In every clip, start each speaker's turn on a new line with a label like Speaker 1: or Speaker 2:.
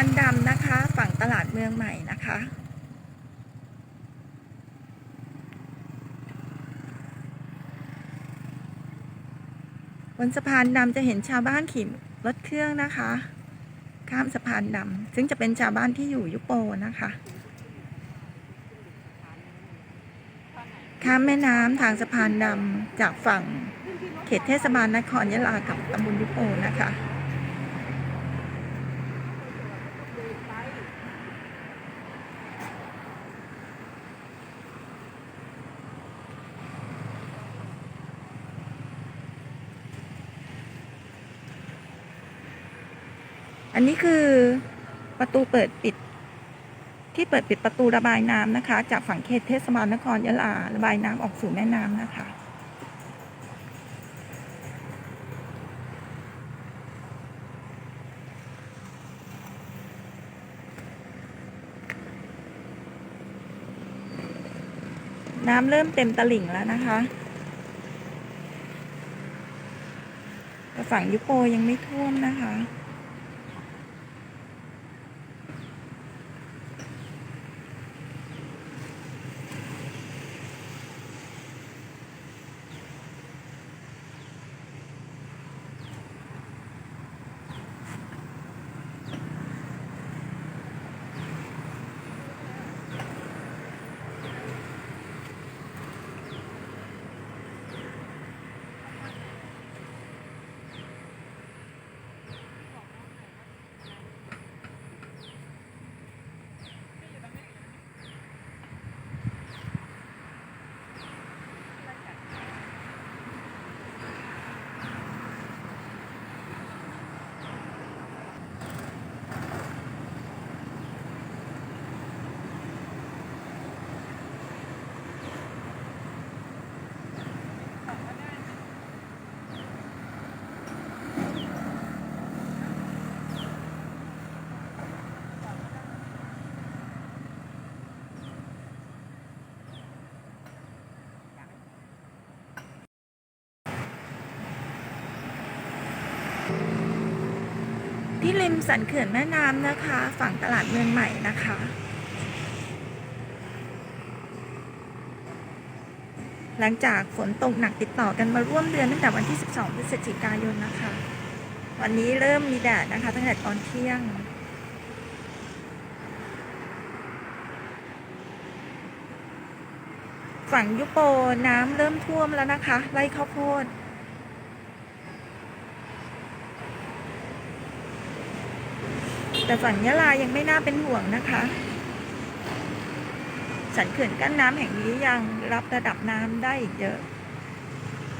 Speaker 1: านดำนะคะ ฝั่งตลาดเมืองใหม่นะคะ บนสะพานดำจะเห็นชาวบ้านขี่รถเครื่องนะคะ ข้ามสะพานดำซึ่งจะเป็นชาวบ้านที่อยู่ยุโปนะคะ ข้ามแม่น้ำทางสะพานดำจากฝั่งเขตเทศบาลนครยะลากับตำบลยุโปนะคะ นนี้คือประตูเปิดปิด ที่เปิดปิดประตูระบายน้ำนะคะ จากฝั่งเขตเทศบาลนครยะลาระบายน้ำออกสู่แม่น้ำนะคะน้ำเริ่มเต็มตลิ่งแล้วนะคะ แต่ฝั่งยุโปยังไม่ท่วมนะคะ ที่ริมสันเขื่อนแม่น้ำนะคะ ฝั่งตลาดเมืองใหม่นะคะ หลังจากฝนตกหนักติดต่อกันมาร่วมเดือนตั้งแต่วันที่ 12 พฤศจิกายนนะคะ วันนี้เริ่มมีแดดนะคะ ตั้งแต่ตอนเที่ยงฝั่งยุโปน้ำเริ่มท่วมแล้วนะคะไร่ข้าวโพด แต่ฝั่งยะลายังไม่น่าเป็นห่วงนะคะ สันเขื่อนกั้นน้ำแห่งนี้ยังรับระดับน้ำได้อีกเยอะ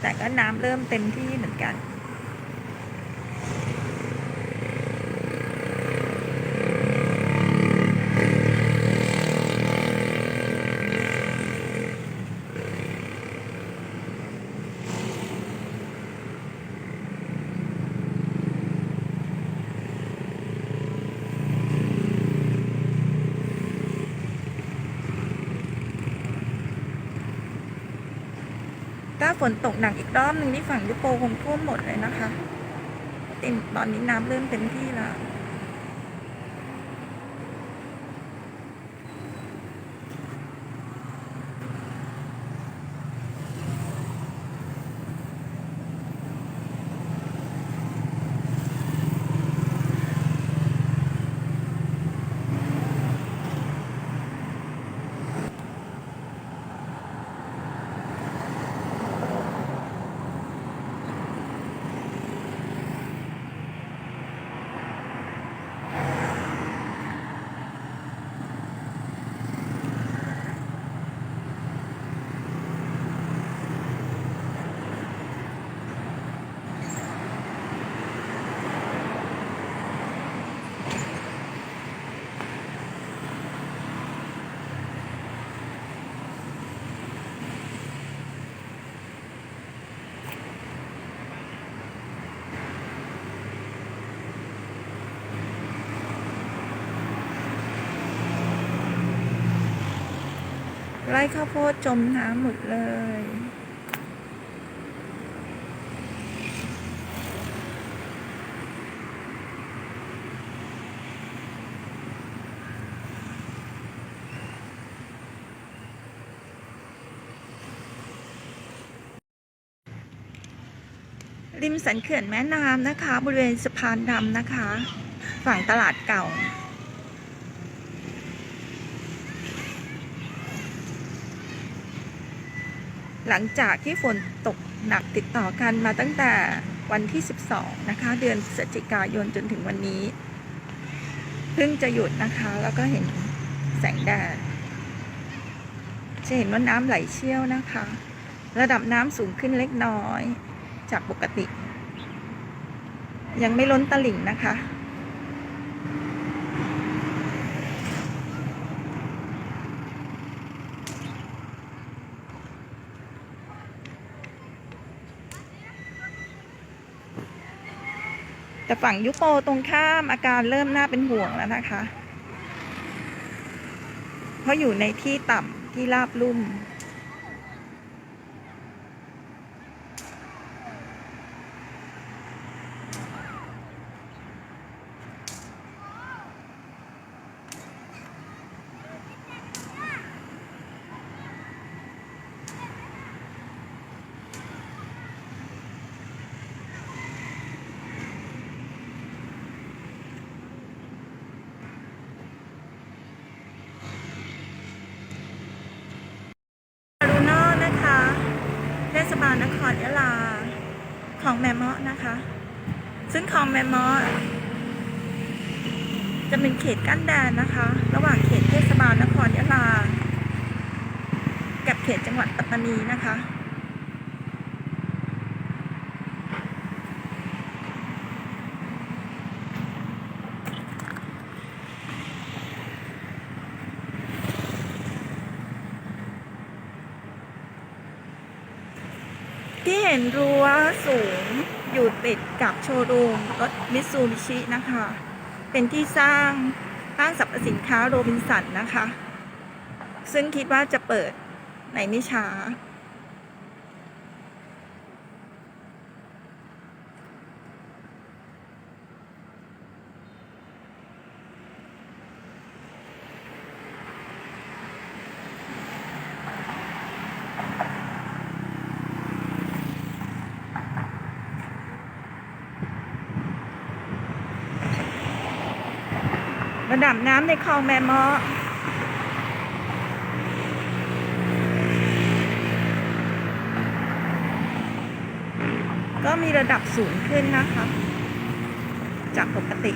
Speaker 1: แต่ก็น้ำเริ่มเต็มที่เหมือนกัน ฝนตกหนักอีกรอบหนึ่งนี่ฝั่งยุโปคงท่วมหมดเลยนะคะ เต็มตอนนี้น้ำเริ่มเต็มที่แล้ว ไร่ข้าวโพดจมน้ำหมดเลย ริมสันเขื่อนแม่น้ำนะคะ บริเวณสะพานดำนะคะ ฝั่งตลาดเก่า หลังจากที่ฝนตกหนักติดต่อกันมาตั้งแต่วันที่ 12 นะคะ เดือนพฤศจิกายนจนถึงวันนี้เพิ่งจะหยุดนะคะ แล้วก็เห็นแสงแดดจะเห็นว่าน้ำไหลเชี่ยวนะคะ ระดับน้ำสูงขึ้นเล็กน้อยจากปกติ ยังไม่ล้นตลิ่งนะคะ แต่ฝั่งยุโปตรงข้ามอาการเริ่มน่าเป็นห่วงแล้วนะคะ เพราะอยู่ในที่ต่ำที่ราบลุ่ม อารูนอนะคะ เทศบาลนครยะลา ของแมมมอนะคะ ซึ่งของแมมมอจะเป็นเขตกั้นแดนนะคะ ระหว่างเขตเทศบาลนครยะลา กับเขตจังหวัดปัตตานีนะคะ ที่เห็นรั้ว สูงอยู่ติดกับโชว์รูมรถมิตซูบิชินะคะ เป็นที่สร้างห้างสรรพสินค้าโรบินสันนะคะ ซึ่งคิดว่าจะเปิดในไม่ช้า ระดับน้ำในคลองแม่เมาะก็มีระดับสูงขึ้นนะคะ จากปกติ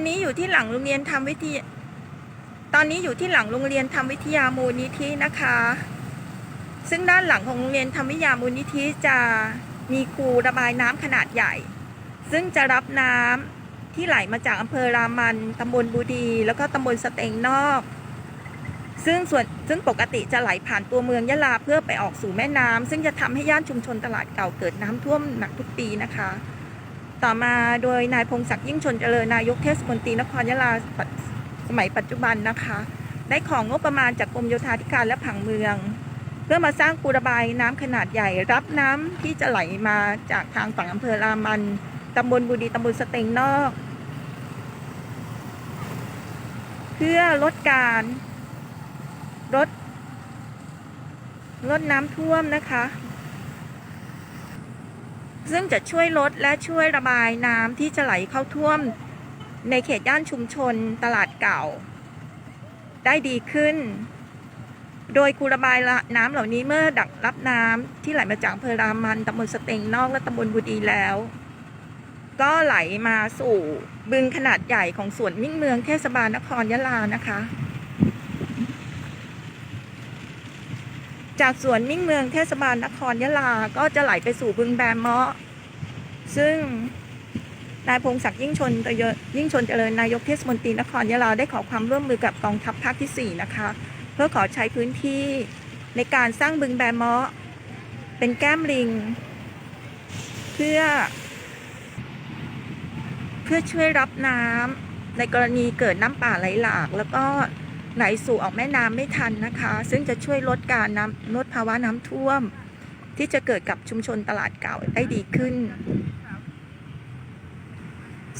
Speaker 1: อนนี้อยู่ที่หลังโรงเรียนทำวิทยาตอนนี้อยู่ที่หลังโรงเรียนทำวิทยามูลนิธินะคะ ซึ่งด้านหลังของโรงเรียนทำวิทยามูลนิธิจะมีคูระบายน้ำขนาดใหญ่ ซึ่งจะรับน้ำที่ไหลมาจากอำเภอรามันตำบลบูดี แล้วก็ตำบลสเตงนอก ซึ่งส่วนซึ่งปกติจะไหลผ่านตัวเมืองยะลาเพื่อไปออกสู่แม่น้ำซึ่งจะทำให้ย่านชุมชนตลาดเก่าเกิดน้ำท่วมหนักทุกปีนะคะ ต่อมาโดยนายพงศักดิ์ยิ่งชนเจริญนายกเทศมนตรีนครยะลาสมัยปัจจุบันนะคะ ได้ของงบประมาณจากกรมโยธาธิการและผังเมือง เพื่อมาสร้างกูระบายน้ำขนาดใหญ่ รับน้ำที่จะไหลมาจากทางฝั่งอำเภอรามันตำบลบุดีตำบลสเตงนอก เพื่อลดการลดลดน้ำท่วมนะคะ ซึ่งจะช่วยลดและช่วยระบายน้ำที่จะไหลเข้าท่วมในเขตย่านชุมชนตลาดเก่า ได้ดีขึ้น โดยคูระบายละน้ำเหล่านี้เมื่อดักรับน้ำที่ไหลมาจากอำเภอรามันตำบลสเตงนอกและตำบลบุดีแล้ว ก็ไหลมาสู่บึงขนาดใหญ่ของสวนมิ่งเมืองเทศบาลนครยะลานะคะ จากสวนมิ่งเมืองเทศบาลนครยะลา ก็จะไหลไปสู่บึงแบมเมาะ ซึ่งนายพงศักดิ์ยิ่งชนเยิ่งชนเจริญนายกเทศมนตรีนครยะลาได้ขอความร่วมมือกับกองทัพภาคที่ 4 นะคะ เพื่อขอใช้พื้นที่ในการสร้างบึงแบมเมาะ เป็นแก้มลิง เพื่อ เพื่อช่วยรับน้ำในกรณีเกิดน้ำป่าไหลหลากแล้วก็ ไหลสู่ออกแม่น้ำไม่ทันนะคะ ซึ่งจะช่วยลดการน้ำลดภาวะน้ำท่วม ที่จะเกิดกับชุมชนตลาดเก่าได้ดีขึ้น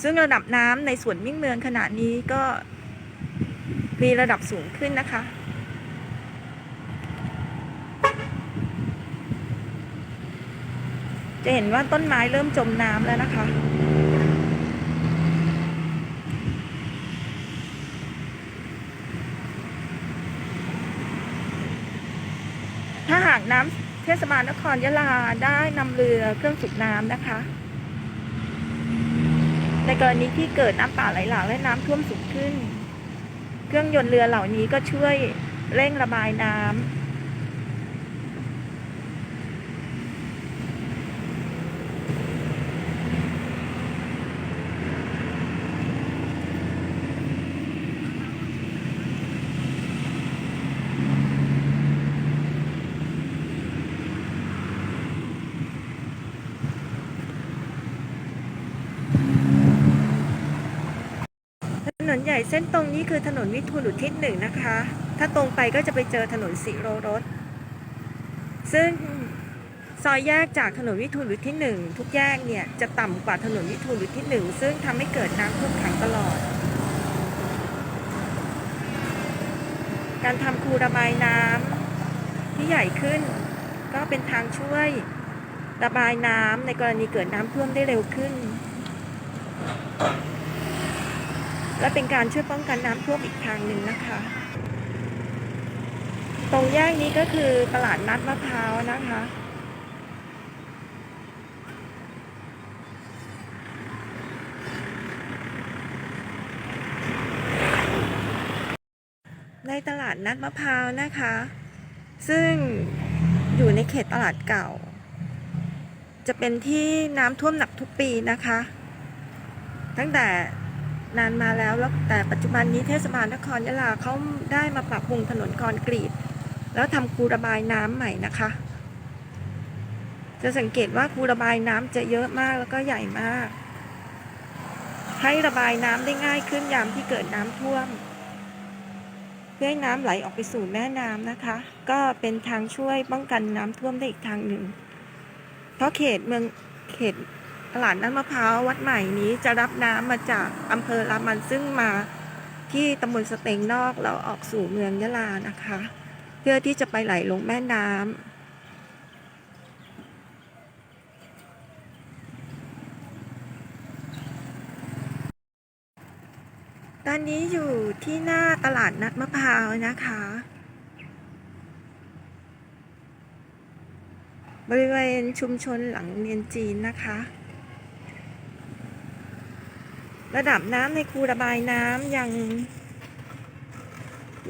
Speaker 1: ซึ่งระดับน้ำในส่วนมิ่งเมืองขณะนี้ก็มีระดับสูงขึ้นนะคะจะเห็นว่าต้นไม้เริ่มจมน้ำแล้วนะคะ ถ้าหากน้ำเทศบาลนครยะลาได้นำเรือเครื่องสูบน้ำนะคะ ในกรณีที่เกิดน้ำป่าไหลหลากและน้ำท่วมสูงขึ้น เครื่องยนต์เรือเหล่านี้ก็ช่วยเร่งระบายน้ำ นนใหญ่เส้นตรงนี้คือถนนวิทูลอุทิศหนึ่งนะคะ ถ้าตรงไปก็จะไปเจอถนนสีโรรส ซึ่งซอยแยกจากถนนวิทูลอุทิศหนึ่งทุกแยกเนี่ยจะต่ำกว่าถนนวิทูลอุทิศหนึ่งซึ่งทำให้เกิดน้ำท่วมขังตลอด การทำคูระบายน้ำที่ใหญ่ขึ้น ก็เป็นทางช่วยระบายน้ำในกรณีเกิดน้ำท่วมได้เร็วขึ้น และเป็นการช่วยป้องกันน้ำท่วมอีกทางหนึ่งนะคะ ตรงแยกนี้ก็คือตลาดนัดมะพร้าวนะคะในตลาดนัดมะพร้าวนะคะ ซึ่งอยู่ในเขตตลาดเก่า จะเป็นที่น้ำท่วมหนักทุกปีนะคะ ตั้งแต่ นานมาแล้วแล้วแต่ปัจจุบันนี้เทศบาลนครยะลาเขาได้มาปรับปรุงถนนคอนกรีต แล้วทำคูระบายน้ำใหม่นะคะ จะสังเกตว่าคูระบายน้ำจะเยอะมากแล้วก็ใหญ่มาก ให้ระบายน้ำได้ง่ายขึ้นยามที่เกิดน้ำท่วมเพื่อให้น้ำไหลออกไปสู่แม่น้ำนะคะ ก็เป็นทางช่วยป้องกันน้ำท่วมได้อีกทางหนึ่ง เพราะเขตเมืองเขต ตลาดน้ำมะพร้าววัดใหม่นี้จะรับน้ำมาจากอำเภอรามันซึ่งมาที่ตำบลสเตงนอกแล้วออกสู่เมืองยะลานะคะ เพื่อที่จะไปไหลลงแม่น้ำตอนนี้อยู่ที่หน้าตลาดนัดมะพร้าวนะคะ บริเวณชุมชนหลังเรียนจีนนะคะ ระดับน้ำในคูระบายน้ำยัง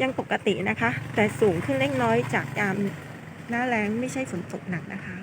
Speaker 1: ยังปกตินะคะ แต่สูงขึ้นเล็กน้อยจากยามหน้าแรงไม่ใช่ฝนตกหนักนะคะ